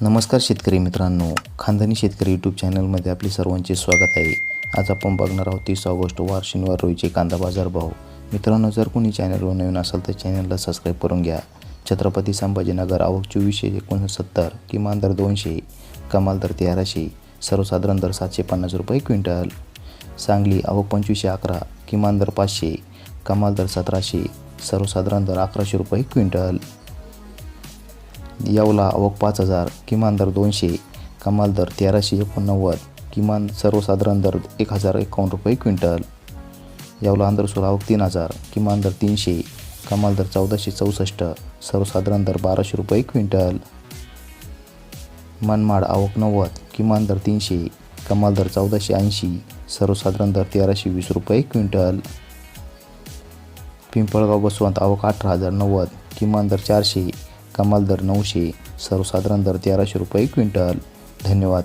नमस्कार शेतकरी मित्रांनो. खानदानी शेतकरी यूट्यूब चॅनलमध्ये आपले सर्वांचे स्वागत आहे. आज आपण बघणार आहोत तीस ऑगस्ट वार शनिवार रोजीचे कांदा बाजार भाव. मित्रांनो जर कोणी चॅनलवर नवीन असाल तर चॅनलला सबस्क्राईब करून घ्या. छत्रपती संभाजीनगर आवक चोवीसशे एकोणसत्तर किमान दर दोनशे कमाल दर तेराशे सर्वसाधारण दर सातशे पन्नास रुपये क्विंटल. सांगली आवक पंचवीसशे अकरा किमान दर पाचशे कमाल दर सतराशे सर्वसाधारण दर अकराशे रुपये क्विंटल. यावला आवक पाच हजार किमान दर दोनशे कमाल दर तेराशे एकोणनव्वद किमान सर्वसाधारण दर एक हजार एकावन्न रुपये क्विंटल. यावला आंध्रसोल आवक तीन हजार किमान दर तीनशे कमाल दर चौदाशे चौसष्ट सर्वसाधारण दर बाराशे रुपये क्विंटल. मनमाड आवक नव्वद किमान दर तीनशे कमाल दर चौदाशे ऐंशी सर्वसाधारण दर तेराशे वीस रुपये क्विंटल. पिंपळगाव बसवंत आवक अठरा हजार नव्वद किमान दर चारशे कमाल दर नऊशे सर्वसाधारण दर तेराशे रुपये क्विंटल. धन्यवाद.